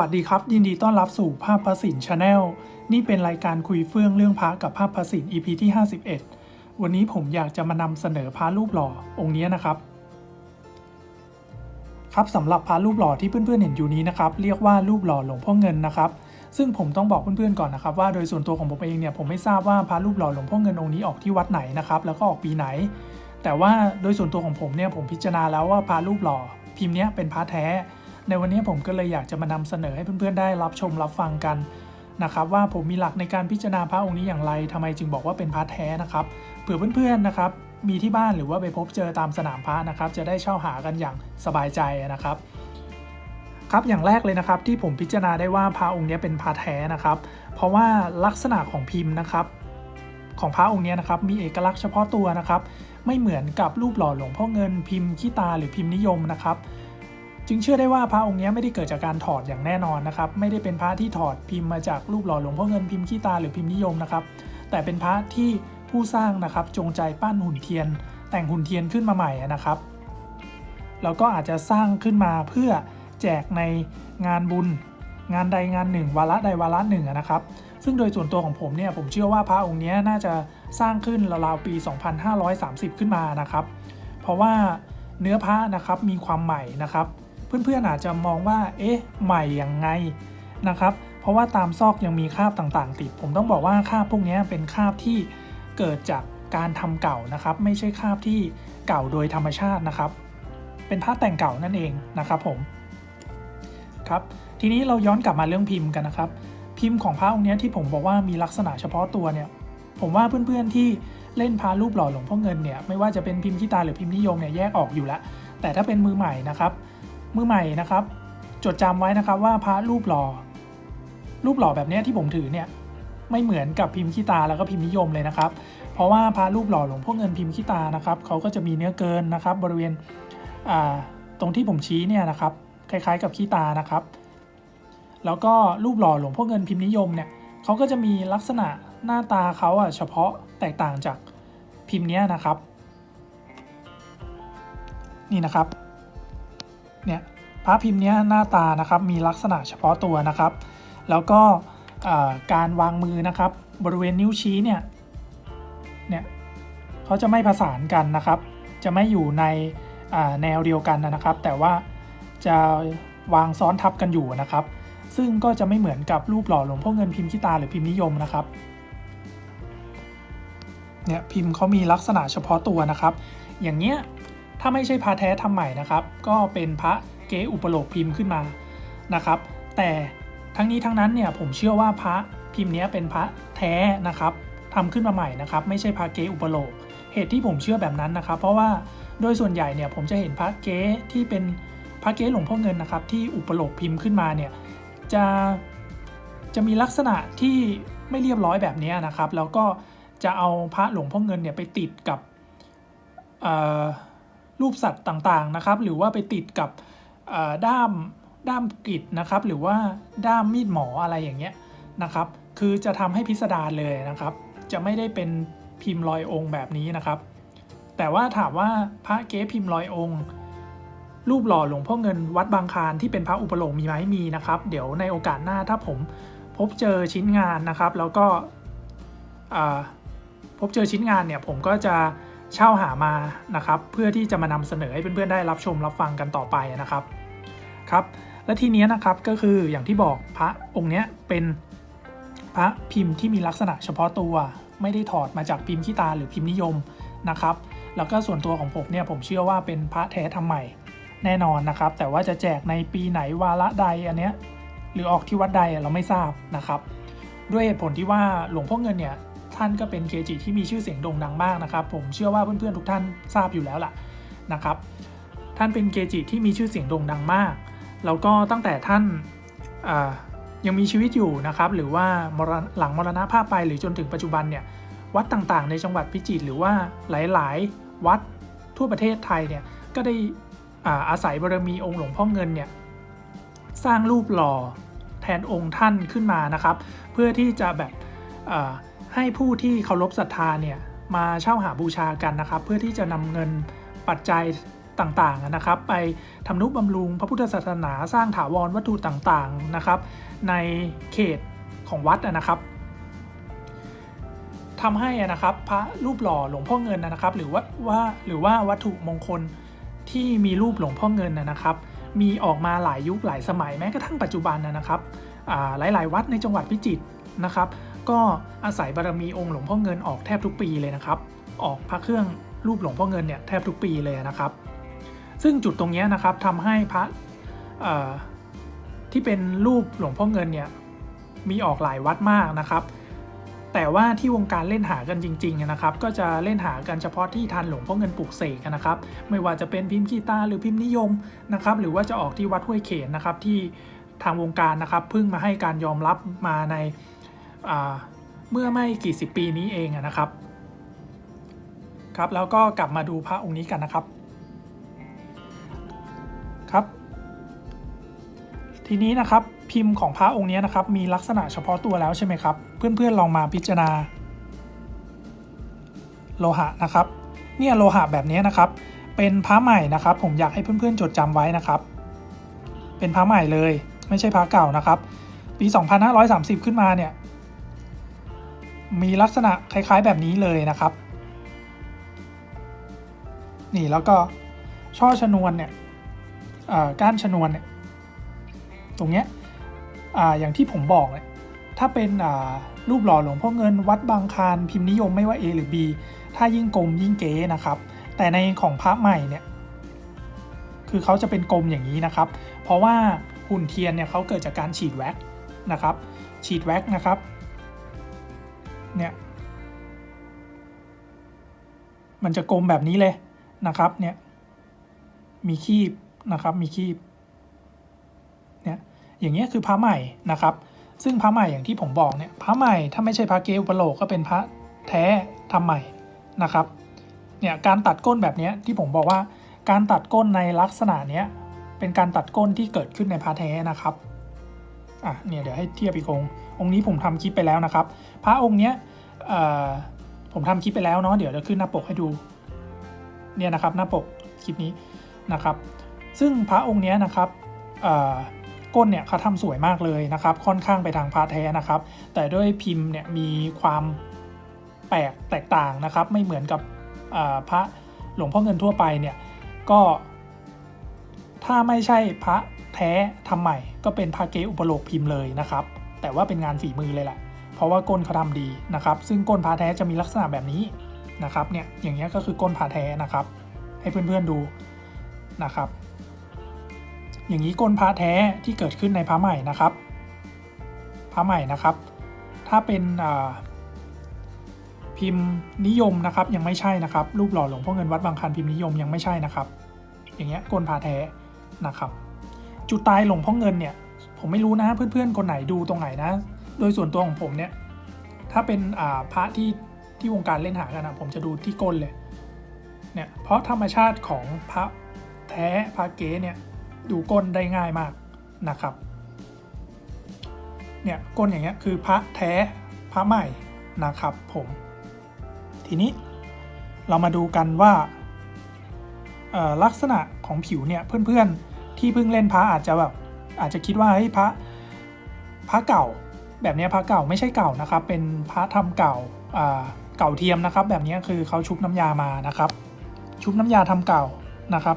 วัสดีครับ ยินดีต้อนรับสู่ภาพพระสินชาแนลนี่เป็นรายการคุยเฟื่องเรื่องพระกับภาพพระสิน EP ที่ 51 วันนี้ผมอยากจะมานำเสนอพระรูปหล่อองค์นี้นะครับ ครับสำหรับพระรูปหล่อที่เพื่อนๆเห็นอยู่นี้นะครับ เรียกว่ารูปหล่อหลวงพ่อเงินนะครับ ซึ่งผมต้องบอกเพื่อนๆก่อนนะครับ ว่าโดยส่วนตัวของผมเองเนี่ยผมไม่ทราบว่าพระรูปหล่อหลวงพ่อเงินองค์นี้ออกที่วัดไหนนะครับแล้วก็ออกปีไหน แต่ว่าโดยส่วนตัวของผมเนี่ยผมพิจารณาแล้วว่าพระรูปหล่อพิมพ์เนี้ยเป็นพระแท้ ในวันนี้ผมก็เลยอยากจะมานำเสนอให้เพื่อนๆได้รับชมรับฟังกันนะครับว่าผมมีหลักในการพิจารณาพระองค์นี้อย่างไรทำไมจึงบอกว่าเป็นพระแท้นะครับเผื่อเพื่อนๆนะครับมีที่บ้านหรือว่าไปพบเจอตามสนามพระนะครับ จะได้เช่าหากันอย่างสบายใจนะครับ ครับอย่างแรกเลยนะครับ ที่ผมพิจารณาได้ว่าพระองค์นี้เป็นพระแท้นะครับ เพราะว่าลักษณะของพิมพ์นะครับ ของพระองค์นี้นะครับมีเอกลักษณ์เฉพาะตัวนะครับ ไม่เหมือนกับรูปหล่อหลวงพ่อเงินพิมพ์ขี้ตาหรือพิมพ์นิยมนะครับ จึงเชื่อได้ว่าพระองค์นี้ไม่ได้เกิดจากการถอดอย่างแน่นอนนะครับ ไม่ได้เป็นพระที่ถอดพิมพ์มาจากรูปหล่อหลวงพ่อเงินพิมพ์ขี้ตาหรือพิมพ์นิยมนะครับ แต่เป็นพระที่ผู้สร้างนะครับจงใจปั้นหุ่นเทียน แต่งหุ่นเทียนขึ้นมาใหม่นะครับ แล้วก็อาจจะสร้างขึ้นมาเพื่อแจกในงานบุญ งานใดงานหนึ่ง วาระใดวาระหนึ่งนะครับ ซึ่งโดยส่วนตัวของผมเนี่ยผมเชื่อว่าพระองค์นี้น่าจะสร้างขึ้นราวๆปี 2530 ขึ้นมานะครับ เพราะว่าเนื้อพระนะครับมีความใหม่นะครับ เพื่อนๆอาจจะมองว่า เอ๊ะ ใหม่ยังไงนะครับ เพราะว่าตามซอกยังมีคราบต่างๆ ติด ผมต้องบอกว่าคราบพวกนี้เป็นคราบที่เกิดจากการทำเก่านะครับ ไม่ใช่คราบที่เก่าโดยธรรมชาตินะครับ เป็นพระแต่งเก่านั่นเองนะครับผมครับทีนี้เราย้อนกลับมาเรื่องพิมพ์กันนะครับ พิมพ์ของพระองค์นี้ที่ผมบอกว่ามีลักษณะเฉพาะตัวเนี่ย ผมว่าเพื่อนๆที่เล่นพารูปหล่อหลวงพ่อเงินเนี่ยไม่ว่าจะเป็นพิมพ์ขี้ตาหรือพิมพ์นิยมเนี่ยแยกออกอยู่แล้วแต่ถ้าเป็นมือใหม่นะครับ มือใหม่นะครับ จดจำไว้นะครับว่าพระรูปหล่อ รูปหล่อแบบนี้ที่ผมถือเนี่ยไม่เหมือนกับพิมพ์ขี้ตาแล้วก็พิมพ์นิยมเลยนะครับ เพราะว่าพระรูปหล่อหลวงพ่อเงินพิมพ์ขี้ตานะครับเขาก็จะมีเนื้อเกินนะครับ บริเวณตรงที่ผมชี้เนี่ยนะครับคล้ายๆ กับขี้ตานะครับ แล้วก็รูปหล่อหลวงพ่อเงินพิมพ์นิยมเนี่ยเขาก็จะมีลักษณะหน้าตาเขาอะเฉพาะแตกต่างจากพิมพ์เนี้ยนะครับ นี่นะครับ เนี่ยพระพิมพ์นี้หน้าตานะครับมีลักษณะเฉพาะตัวนะครับ แล้วก็การวางมือนะครับ บริเวณนิ้วชี้เนี่ยเนี่ยเขาจะไม่ผสานกันนะครับ จะไม่อยู่ในแนวเดียวกันนะครับ แต่ว่าจะวางซ้อนทับกันอยู่นะครับ ซึ่งก็จะไม่เหมือนกับรูปหล่อหลวงพ่อเงินพิมพ์ขี้ตาหรือพิมพ์นิยมนะครับเนี่ยพิมพ์เขามีลักษณะเฉพาะตัวนะครับ อย่างเงี้ย ถ้าไม่ใช่พระแท้ทำใหม่นะครับ ก็เป็นพระเกอุปโลกพิมพ์ขึ้นมานะครับ แต่ทั้งนี้ทั้งนั้นเนี่ยผมเชื่อว่าพระพิมพ์นี้เป็นพระแท้นะครับทำขึ้นมาใหม่นะครับไม่ใช่พระเกอุปโลก เหตุที่ผมเชื่อแบบนั้นนะครับ เพราะว่าโดยส่วนใหญ่เนี่ยผมจะเห็นพระเกที่เป็นพระเกหลวงพ่อเงินนะครับ ที่อุปโลกพิมพ์ขึ้นมาเนี่ยจะจะมีลักษณะที่ไม่เรียบร้อยแบบนี้นะครับ แล้วก็จะเอาพระหลวงพ่อเงินเนี่ยไปติดกับเอ่อ รูปสัตว์ต่างๆนะครับ หรือว่าไปติดกับด้ามด้ามกรีดนะครับ หรือว่าด้ามมีดหมออะไรอย่างเงี้ยนะครับ คือจะทำให้พิสดารเลยนะครับ จะไม่ได้เป็นพิมพ์ลอยองค์แบบนี้นะครับ แต่ว่าถามว่าพระเก๊พิมพ์ลอยองค์ รูปหล่อหลวงพ่อเงินวัดบางคานที่เป็นพระอุปโลกมีไหมมีนะครับ เดี๋ยวในโอกาสหน้าถ้าผมพบเจอชิ้นงานนะครับ แล้วก็พบเจอชิ้นงานเนี่ยผมก็จะ เช่าหามานะครับ เพื่อที่จะมานำเสนอให้เพื่อนๆได้รับชมรับฟังกันต่อไปนะครับครับ และทีนี้นะครับก็คืออย่างที่บอกพระองค์เนี้ยเป็นพระพิมพ์ที่มีลักษณะเฉพาะตัวไม่ได้ถอดมาจากพิมพ์ขี้ตาหรือพิมพ์นิยมนะครับ แล้วก็ส่วนตัวของผมเนี่ยผมเชื่อว่าเป็นพระแท้ทำใหม่แน่นอนนะครับ แต่ว่าจะแจกในปีไหนวาระใดอันเนี้ยหรือออกที่วัดใดเราไม่ทราบนะครับ ด้วยเหตุผลที่ว่าหลวงพ่อเงินเนี่ย ท่านก็เป็นเกจิที่มีชื่อเสียงโด่งดังมากนะครับ ผมเชื่อว่าเพื่อนๆทุกท่านทราบอยู่แล้วล่ะนะครับ ท่านเป็นเกจิที่มีชื่อเสียงโด่งดังมากแล้วก็ตั้งแต่ท่านยังมีชีวิตอยู่นะครับ หรือว่าหลังมรณภาพไปหรือจนถึงปัจจุบันเนี่ยวัดต่างๆ ในจังหวัดพิจิตรหรือว่าหลายๆ วัดทั่วประเทศไทยเนี่ยก็ได้อาอาศัยบารมีองค์หลวงพ่อเงินเนี่ยสร้างรูปหล่อแทนองค์ท่านขึ้นมานะครับ เพื่อที่จะแบบ ให้ผู้ที่เคารพศรัทธาเนี่ยมาเช่าหาบูชากันนะครับ เพื่อที่จะนำเงินปัจจัยต่างๆนะครับ ไปทำนุบำรุงพระพุทธศาสนาสร้างถาวรวัตถุต่างๆนะครับ ในเขตของวัดนะครับทำให้นะครับพระรูปหล่อหลวงพ่อเงินนะครับ หรือว่าว่าหรือว่าวัตถุมงคลที่มีรูปหลวงพ่อเงินนะครับ มีออกมาหลายยุคหลายสมัยแม้กระทั่งปัจจุบันนะครับหลาย ๆ วัดในจังหวัดพิจิตรนะครับ ก็อาศัยบารมีองค์หลวงพ่อเงินออกแทบทุกปีเลยนะครับ ออกพระเครื่องรูปหลวงพ่อเงินเนี่ยแทบทุกปีเลยนะครับ ซึ่งจุดตรงนี้นะครับทำให้พระที่เป็นรูปหลวงพ่อเงินเนี่ยมีออกหลายวัดมากนะครับ แต่ว่าที่วงการเล่นหากันจริงๆนะครับ ก็จะเล่นหากันเฉพาะที่ทันหลวงพ่อเงินปลูกเสกนะครับ ไม่ว่าจะเป็นพิมพ์ขีตาหรือพิมพ์นิยมนะครับ หรือว่าจะออกที่วัดห้วยเขนนะครับที่ทางวงการนะครับเพิ่งมาให้การยอมรับมาใน เมื่อไม่กี่สิบปีนี้เองนะครับ ครับแล้วก็กลับมาดูพระองค์นี้กันนะครับ ครับ ทีนี้นะครับพิมพ์ของพระองค์นี้นะครับ มีลักษณะเฉพาะตัวแล้วใช่ไหมครับ เพื่อนๆลองมาพิจารณา โลหะนะครับ เนี่ยโลหะแบบนี้นะครับ เป็นพระใหม่นะครับ ผมอยากให้เพื่อนๆจดจำไว้นะครับ เป็นพระใหม่เลย ไม่ใช่พระเก่านะครับ ปี 2530 ขึ้นมาเนี่ย มีลักษณะคล้ายๆแบบนี้เลยนะครับ นี่แล้วก็ช่อชนวนเนี่ยก้านชนวนเนี่ยตรงเนี้ยออย่างที่ผมบอกเนี่ยถ้าเป็นรูปหล่อหลวงพ่อเงินวัดบางคารพิมพ์นิยมไม่ว่า A หรือ B ถ้ายิ่งกลมยิ่งเก๋นะครับ แต่ในของพระใหม่เนี่ยคือเขาจะเป็นกลมอย่างนี้นะครับ เพราะว่าหุ่นเทียนเนี่ยเขาเกิดจากการฉีดแว็กนะครับ ฉีดแว็กนะครับ เนี่ยมันจะกลมแบบนี้เลยนะครับเนี่ยมีคีบนะครับมีคีบเนี่ยอย่างเงี้ยคือพระใหม่นะครับ ซึ่งพระใหม่อย่างที่ผมบอกเนี่ยพระใหม่ถ้าไม่ใช่พระเกอุปโลกก็เป็นพระแท้ทำใหม่นะครับเนี่ยการตัดก้นแบบนี้ที่ผมบอกว่าการตัดก้นในลักษณะเนี้ยเป็นการตัดก้นที่เกิดขึ้นในพระแท้นะครับ อะเนี่ยเดี๋ยวให้เทียบอีกองค์องค์นี้ผมทำคลิปไปแล้วนะครับ พระองค์เนี้ยผมทำคลิปไปแล้วเนาะเดี๋ยวจะขึ้นหน้าปกให้ดูเนี่ยนะครับหน้าปกคลิปนี้นะครับ ซึ่งพระองค์เนี้ยนะครับก้นเนี่ยเขาทำสวยมากเลยนะครับ ค่อนข้างไปทางพระแท้นะครับ แต่ด้วยพิมพ์เนี่ยมีความแปลกแตกต่างนะครับ ไม่เหมือนกับพระหลวงพ่อเงินทั่วไปเนี่ยก็ ถ้าไม่ใช่พระแท้ทำใหม่ ก็เป็นพระเกอุปโลกพิมพ์เลยนะครับ แต่ว่าเป็นงานฝีมือเลยแหละ เพราะว่าก้นเขาทำดีนะครับ ซึ่งก้นพระแท้จะมีลักษณะแบบนี้นะครับ เนี่ย อย่างเงี้ยก็คือก้นพระแท้นะครับ ให้เพื่อนๆดูนะครับ อย่างนี้ก้นพระแท้ที่เกิดขึ้นในพระใหม่นะครับ พระใหม่นะครับ ถ้าเป็นพิมพ์นิยมนะครับยังไม่ใช่นะครับ รูปหล่อหลวงพ่อเงินวัดบางคันพิมพ์นิยมยังไม่ใช่นะครับ อย่างเงี้ยก้นพระแท้ นะครับ จุดตายหลงพ่อเงินเนี่ย ผมไม่รู้นะเพื่อนๆคนไหนดูตรงไหนนะ โดยส่วนตัวของผมเนี่ย ถ้าเป็นพระที่ที่วงการเล่นหากันนะผมจะดูที่ก้นเลยเนี่ยเพราะธรรมชาติของพระแท้พระเก๋เนี่ยดูก้นได้ง่ายมากนะครับเนี่ยก้นอย่างเงี้ยคือพระแท้พระใหม่นะครับผมทีนี้เรามาดูกันว่าลักษณะของผิวเนี่ยเพื่อนๆ ที่เพิ่งเล่นพระอาจจะแบบอาจจะคิดว่าเฮ้ยพระพระเก่า แบบนี้พระเก่าไม่ใช่เก่านะครับ เป็นพระทำเก่าเก่าเทียมนะครับ แบบนี้คือเขาชุบน้ำยามานะครับ ชุบน้ำยาทำเก่านะครับ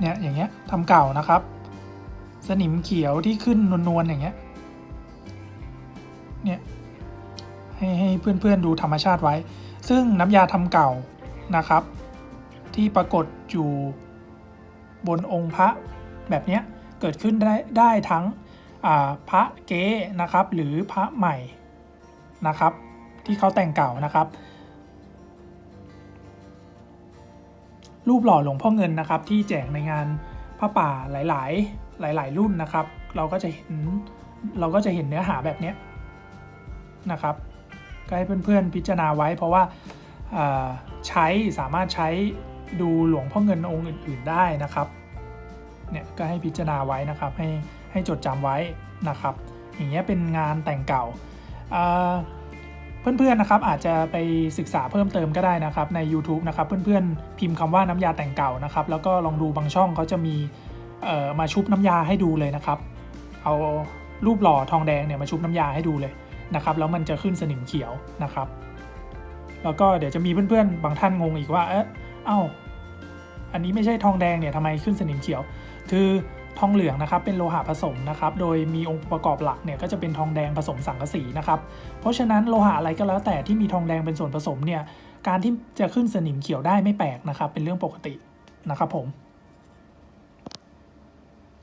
เนี่ยอย่างเงี้ยทำเก่านะครับ สนิมเขียวที่ขึ้นนวลๆอย่างเงี้ยเนี่ยให้ให้เพื่อนๆดูธรรมชาติไว้ ซึ่งน้ำยาทำเก่านะครับ ที่ปรากฏอยู่ บนองค์พระแบบนี้เกิดขึ้นได้ได้ทั้งพระเก๊นะครับ หรือพระใหม่นะครับ ที่เขาแต่งเก่านะครับ รูปหล่อหลวงพ่อเงินนะครับที่แจกในงานพระป่าหลาย ๆ หลาย ๆ รุ่นนะครับ เราก็จะเห็นเราก็จะเห็นเนื้อหาแบบนี้นะครับก็ให้เพื่อน ๆ พิจารณาไว้เพราะว่าใช้สามารถใช้ ดูหลวงพ่อเงินองค์อื่น ๆได้นะครับเนี่ยก็ให้พิจารณาไว้นะครับให้ให้จดจำไว้นะครับ อย่างเงี้ยเป็นงานแต่งเก่าเพื่อนๆนะครับอาจจะไปศึกษาเพิ่มเติมก็ได้นะครับใน YouTube นะครับเพื่อนๆพิมพ์คำว่าน้ำยาแต่งเก่านะครับ แล้วก็ลองดูบางช่องเขาจะมีมาชุบน้ำยาให้ดูเลยนะครับ เอารูปหล่อทองแดงเนี่ยมาชุบน้ำยาให้ดูเลยนะครับ แล้วมันจะขึ้นสนิมเขียวนะครับ แล้วก็เดี๋ยวจะมีเพื่อนๆบางท่านงงอีกว่าเอ๊ะ เอ้าอันนี้ไม่ใช่ทองแดงเนี่ยทำไมขึ้นสนิมเขียว คือทองเหลืองนะครับเป็นโลหะผสมนะครับโดยมีองค์ประกอบหลักเนี่ยก็จะเป็นทองแดงผสมสังกะสีนะครับเพราะฉะนั้นโลหะอะไรก็แล้วแต่ที่มีทองแดงเป็นส่วนผสมเนี่ยการที่จะขึ้นสนิมเขียวได้ไม่แปลกนะครับเป็นเรื่องปกตินะครับผม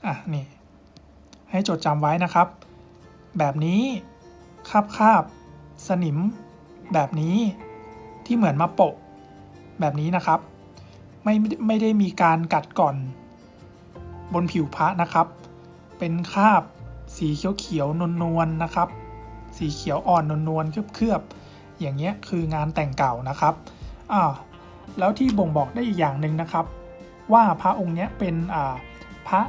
อะนี่ให้จดจำไว้นะครับ แบบนี้คาบคาบสนิมแบบนี้ที่เหมือนมาโปะ แบบนี้นะครับไม่ไม่ได้มีการกัดก่อน บนผิวพระนะครับ เป็นคราบสีเขียวเขียวๆนวลๆนะครับ สีเขียวอ่อนนวลๆเคลือบๆอย่างเงี้ยคืองานแต่งเก่านะครับอ่าแล้วที่บ่งบอกได้อีกอย่างหนึ่งนะครับ ว่าพระองค์เนี้ยเป็นอ่าพระ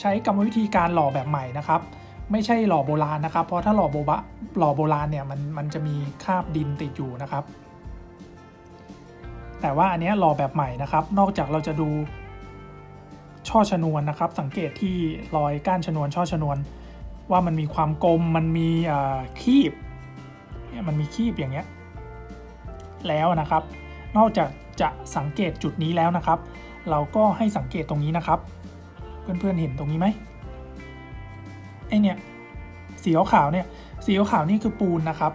ใช้กรรมวิธีการหล่อแบบใหม่นะครับ ไม่ใช่หล่อโบราณนะครับ เพราะถ้าหล่อโบบะหล่อโบราณเนี่ยมันมันจะมีคราบดินติดอยู่นะครับ แต่ว่าอันนี้ยหล่อแบบใหม่นะครับ นอกจากเราจะดูช่อชนวนนะครับ สังเกตที่รอยก้านชนวนช่อชนวน ว่ามันมีความกลมมันมีคีบเนี่ยมันมีคีบอย่างเงี้ยแล้วนะครับ นอกจากจะสังเกตจุดนี้แล้วนะครับ เราก็ให้สังเกตตรงนี้นะครับ เพื่อนๆเห็นตรงนี้ไหมไอเนี่ยสีขาวเนี่ยสีขาวนี่คือปูนนะครับ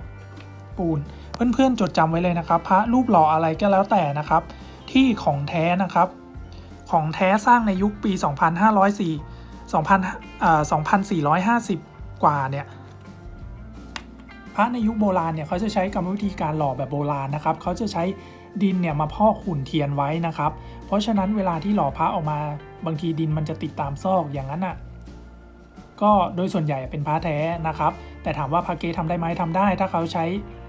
ปูน เพื่อนๆจดจำไว้เลยนะครับ พระรูปหล่ออะไรก็แล้วแต่นะครับ ที่ของแท้นะครับ ของแท้สร้างในยุคปี 2504 2000อ่า2450 กว่าเนี่ยพระในยุคโบราณเนี่ยเขาจะใช้กรรมวิธีการหล่อแบบโบราณนะครับเขาจะใช้ดินเนี่ยมาพอกขุ่นเทียนไว้นะครับ เพราะฉะนั้นเวลาที่หล่อพระออกมาบางทีดินมันจะติดตามซอกอย่างนั้นอะ ก็โดยส่วนใหญ่เป็นพระแท้นะครับ แต่ถามว่าพระเก๊ทำได้ไหมทำได้ ถ้าเขาใช้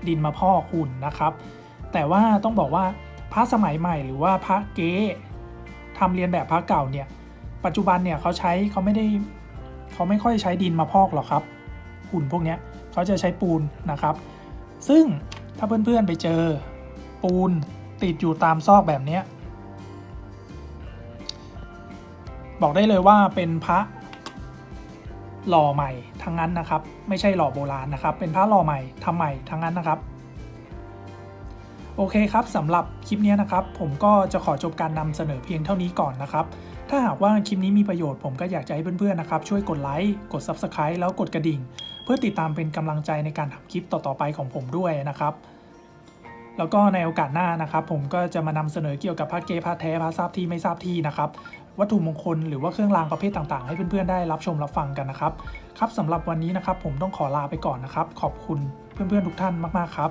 ดินมาพอกขุ่นนะครับ แต่ว่าต้องบอกว่าพระสมัยใหม่หรือว่าพระเก๊ทำเรียนแบบพระเก่าเนี่ยปัจจุบันเนี่ยเขาใช้เขาไม่ได้เขาไม่ค่อยใช้ดินมาพอกหรอกครับ หุ่นพวกเนี้ยเขาจะใช้ปูนนะครับ ซึ่งถ้าเพื่อนๆไปเจอปูนติดอยู่ตามซอกแบบเนี้ยบอกได้เลยว่าเป็นพระ หล่อใหม่ทั้งนั้นนะครับ ไม่ใช่หล่อโบราณนะครับ เป็นพระหล่อใหม่ทำใหม่ทั้งนั้นนะครับ โอเคครับสำหรับคลิปนี้นะครับ ผมก็จะขอจบการนำเสนอเพียงเท่านี้ก่อนนะครับ ถ้าหากว่าคลิปนี้มีประโยชน์ผมก็อยากจะให้เพื่อนๆนะครับ ช่วยกดไลค์กด Subscribe แล้วกดกระดิ่ง เพื่อติดตามเป็นกำลังใจในการทำคลิปต่อๆไปของผมด้วยนะครับแล้วก็ในโอกาสหน้านะครับ ผมก็จะมานำเสนอเกี่ยวกับพระเกพระแท้พระทราบที่ไม่ทราบที่นะครับ วัตถุมงคลหรือว่าเครื่องรางประเภทต่างๆ ให้เพื่อนๆได้รับชมรับฟังกันนะครับ ครับสำหรับวันนี้นะครับผมต้องขอลาไปก่อนนะครับ ขอบคุณเพื่อนๆทุกท่านมากๆครับ